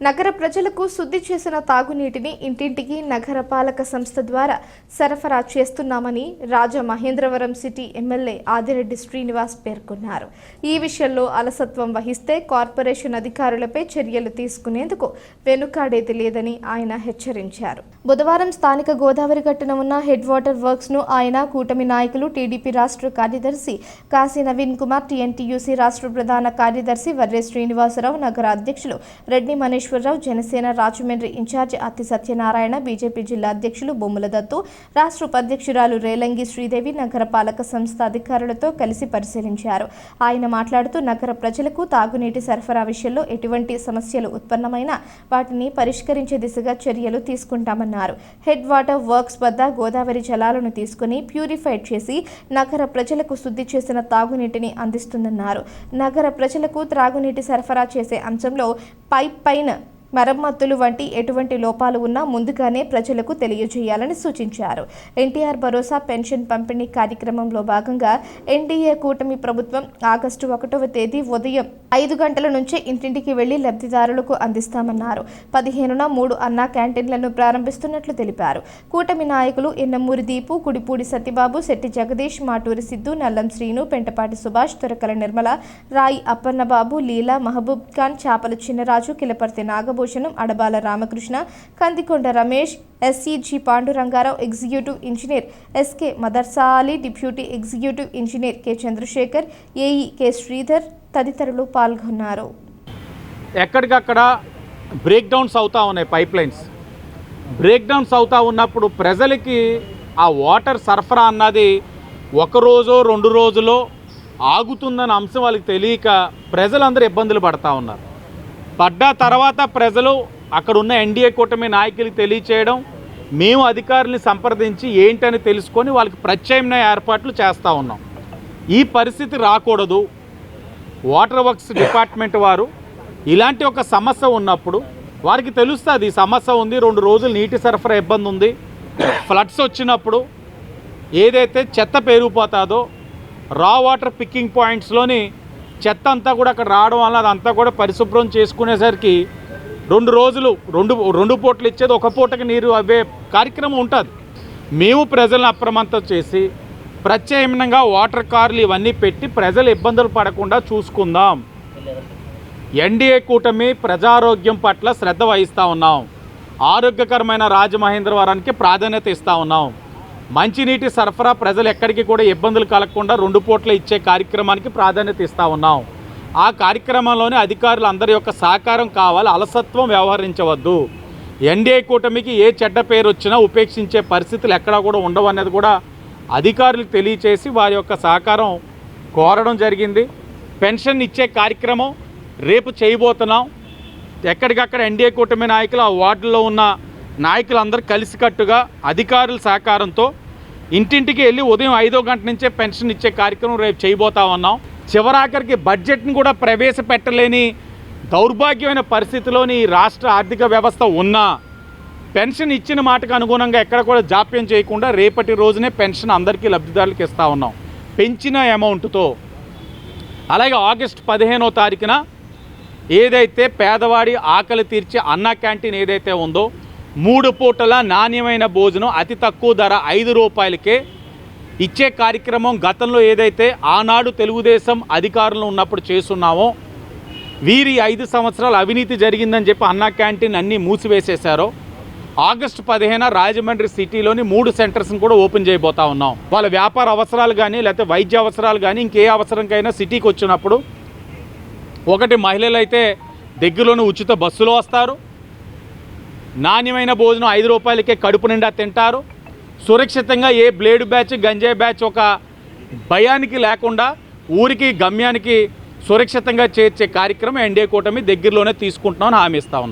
నగర ప్రజలకు శుద్ధి చేసిన తాగునీటిని ఇంటింటికి నగర పాలక సంస్థ ద్వారా సరఫరా చేస్తున్నామని రాజమహేంద్రవరం సిటీ ఎమ్మెల్యే ఆదిరెడ్డి శ్రీనివాస్ పేర్కొన్నారు. ఈ విషయంలో అలసత్వం వహిస్తే కార్పొరేషన్ అధికారులపై చర్యలు తీసుకునేందుకు వెనుకాడేది లేదని ఆయన హెచ్చరించారు. బుధవారం స్థానిక గోదావరి గట్టున ఉన్న హెడ్ వాటర్ వర్క్స్ను ఆయన కూటమి నాయకులు టీడీపీ రాష్ట్ర కార్యదర్శి కాశీ నవీన్ కుమార్ టీఎన్టీయూసీ రాష్ట్ర ప్రధాన కార్యదర్శి వర్రే శ్రీనివాసరావు నగర అధ్యక్షులు Reddy Maneeswararao Janasena Rajahmundry in charge Atti Satyanarayana BJP జిల్లా అధ్యక్షులు బొమ్మల దత్తు రాష్ట్ర ఉపాధ్యక్షురాలు రేలంగి శ్రీదేవి నగర పాలక సంస్థ అధికారులతో కలిసి పరిశీలించారు. ఆయన మాట్లాడుతూ నగర ప్రజలకు తాగునీటి సరఫరా విషయంలో ఎటువంటి సమస్యలు ఉత్పన్నమైనా వాటిని పరిష్కరించే దిశగా చర్యలు తీసుకుంటామన్నారు. హెడ్ వాటర్ వర్క్స్ వద్ద గోదావరి జలాలను తీసుకుని ప్యూరిఫైడ్ చేసి నగర ప్రజలకు శుద్ధి చేసిన తాగునీటిని అందిస్తుందన్నారు. నగర ప్రజలకు త్రాగునీటి సరఫరా చేసే అంశంలో పైప్ పైన మరమ్మతులు వంటి ఎటువంటి లోపాలు ఉన్నా ముందుగానే ప్రజలకు తెలియజేయాలని సూచించారు. ఎన్టీఆర్ భరోసా పెన్షన్ పంపిణీ కార్యక్రమంలో భాగంగా ఎన్డీఏ కూటమి ప్రభుత్వం ఆగస్టు ఒకటవ తేదీ ఉదయం ఐదు గంటల నుంచే ఇంటింటికి వెళ్ళి లబ్ధిదారులకు అందిస్తామన్నారు. పదిహేనున మూడు అన్నా క్యాంటీన్లను ప్రారంభిస్తున్నట్లు తెలిపారు. కూటమి నాయకులు ఎన్నమూరి దీపు కుడిపూడి సత్యబాబు శెట్టి జగదీష్ మాటూరి సిద్ధు నల్లం శ్రీను పెంటపాటి సుభాష్ తురకల నిర్మల రాయి Appanna Babu Leela Mahaboob Khan Chapala Chinnaraju Kilaparthi Nagabhushanam Adabala Ramakrishna Kandikonda Ramesh SCG Pandurangarao executive engineer SK Madarsali deputy executive engineer K Chandrasekhar AE K Sridhar తదితరులు పాల్గొన్నారు. ఎక్కడికక్కడ బ్రేక్ డౌన్స్ అవుతూ ఉన్నాయి పైప్ లైన్స్ బ్రేక్ డౌన్స్ అవుతూ ఉన్నప్పుడు ప్రజలకి ఆ water సరఫరా అన్నది ఒక రోజో రెండు రోజులో ఆగుతుందన్న అంశం వాళ్ళకి తెలియక ప్రజలందరూ ఇబ్బందులు పడతా ఉన్నారు. పడ్డ తర్వాత ప్రజలు అక్కడ ఉన్న ఎన్డీఏ కూటమి నాయకులకు తెలియచేయడం మేము అధికారుల్ని సంప్రదించి ఏంటని తెలుసుకొని వాళ్ళకి ప్రత్యామ్నాయ ఏర్పాట్లు చేస్తూ ఉన్నాం. ఈ పరిస్థితి రాకూడదు. వాటర్ వర్క్స్ డిపార్ట్మెంట్ వారు ఇలాంటి ఒక సమస్య ఉన్నప్పుడు వారికి తెలుస్తుంది ఈ సమస్య ఉంది రెండు రోజులు నీటి సరఫరా ఇబ్బంది ఉంది. ఫ్లడ్స్ వచ్చినప్పుడు ఏదైతే చెత్త పెరిగిపోతుందో రా వాటర్ పిక్కింగ్ పాయింట్స్లోని చెత్త అంతా కూడా అక్కడ రావడం వల్ల అదంతా కూడా పరిశుభ్రం చేసుకునేసరికి రెండు రోజులు రెండు రెండు పూటలు ఇచ్చేది ఒక పూటకి నీరు అవే కార్యక్రమం ఉంటుంది. మేము ప్రజలను అప్రమత్తం చేసి ప్రత్యామ్నంగా వాటర్ కార్లు ఇవన్నీ పెట్టి ప్రజలు ఇబ్బందులు పడకుండా చూసుకుందాం. ఎన్డీఏ కూటమి ప్రజారోగ్యం పట్ల శ్రద్ధ వహిస్తూ ఉన్నాం. ఆరోగ్యకరమైన రాజమహేంద్రవరానికి ప్రాధాన్యత ఇస్తూ ఉన్నాం. మంచినీటి సరఫరా ప్రజలు ఎక్కడికి కూడా ఇబ్బందులు కలగకుండా రెండు పూట్ల ఇచ్చే కార్యక్రమానికి ప్రాధాన్యత ఇస్తూ ఉన్నాం. ఆ కార్యక్రమంలోనే అధికారులు అందరి యొక్క సహకారం కావాలి అలసత్వం వ్యవహరించవద్దు. ఎన్డీఏ కూటమికి ఏ చెడ్డ పేరు వచ్చినా ఉపేక్షించే పరిస్థితులు ఎక్కడా కూడా ఉండవు అనేది కూడా అధికారులకు తెలియచేసి వారి యొక్క సహకారం కోరడం జరిగింది. పెన్షన్ ఇచ్చే కార్యక్రమం రేపు చేయబోతున్నాం. ఎక్కడికక్కడ ఎన్డీఏ కూటమి నాయకులు ఆ వార్డులో ఉన్న నాయకులందరూ కలిసికట్టుగా అధికారుల సహకారంతో ఇంటింటికి వెళ్ళి ఉదయం ఐదో గంట నుంచే పెన్షన్ ఇచ్చే కార్యక్రమం రేపు చేయబోతా ఉన్నాం. చివరాఖరికి బడ్జెట్ని కూడా ప్రవేశపెట్టలేని దౌర్భాగ్యమైన పరిస్థితిలోని ఈ రాష్ట్ర ఆర్థిక వ్యవస్థ ఉన్నా పెన్షన్ ఇచ్చిన మాటకు అనుగుణంగా ఎక్కడ కూడా జాప్యం చేయకుండా రేపటి రోజునే పెన్షన్ అందరికీ లబ్ధిదారులకు ఇస్తూ ఉన్నాం. పెంచిన అమౌంట్తో. అలాగే ఆగస్ట్ పదిహేనో తారీఖున ఏదైతే పేదవాడి ఆకలి తీర్చే అన్నా క్యాంటీన్ ఏదైతే ఉందో మూడు పూటల నాణ్యమైన భోజనం అతి తక్కువ ధర ఐదు రూపాయలకే ఇచ్చే కార్యక్రమం గతంలో ఏదైతే ఆనాడు తెలుగుదేశం అధికారంలో ఉన్నప్పుడు చేస్తున్నామో వీరి ఐదు సంవత్సరాలు అవినీతి జరిగిందని చెప్పి అన్నా క్యాంటీన్ అన్నీ మూసివేసేశారో. ఆగస్టు పదిహేన రాజమండ్రి సిటీలోని మూడు సెంటర్స్ని కూడా ఓపెన్ చేయబోతా ఉన్నాం. వాళ్ళ వ్యాపార అవసరాలు కానీ లేకపోతే వైద్య అవసరాలు కానీ ఇంకే అవసరంకైనా సిటీకి వచ్చినప్పుడు ఒకటి మహిళలు అయితే దగ్గరలోని ఉచిత బస్సులో వస్తారు. నాణ్యమైన భోజనం ఐదు రూపాయలకే కడుపు నిండా తింటారు. సురక్షితంగా ఏ బ్లేడ్ బ్యాచ్ గంజాయి బ్యాచ్ ఒక భయానికి లేకుండా ఊరికి గమ్యానికి సురక్షితంగా చేర్చే కార్యక్రమం ఎన్డీఏ కూటమి దగ్గరలోనే తీసుకుంటున్నామని హామీ ఇస్తా ఉన్నాం.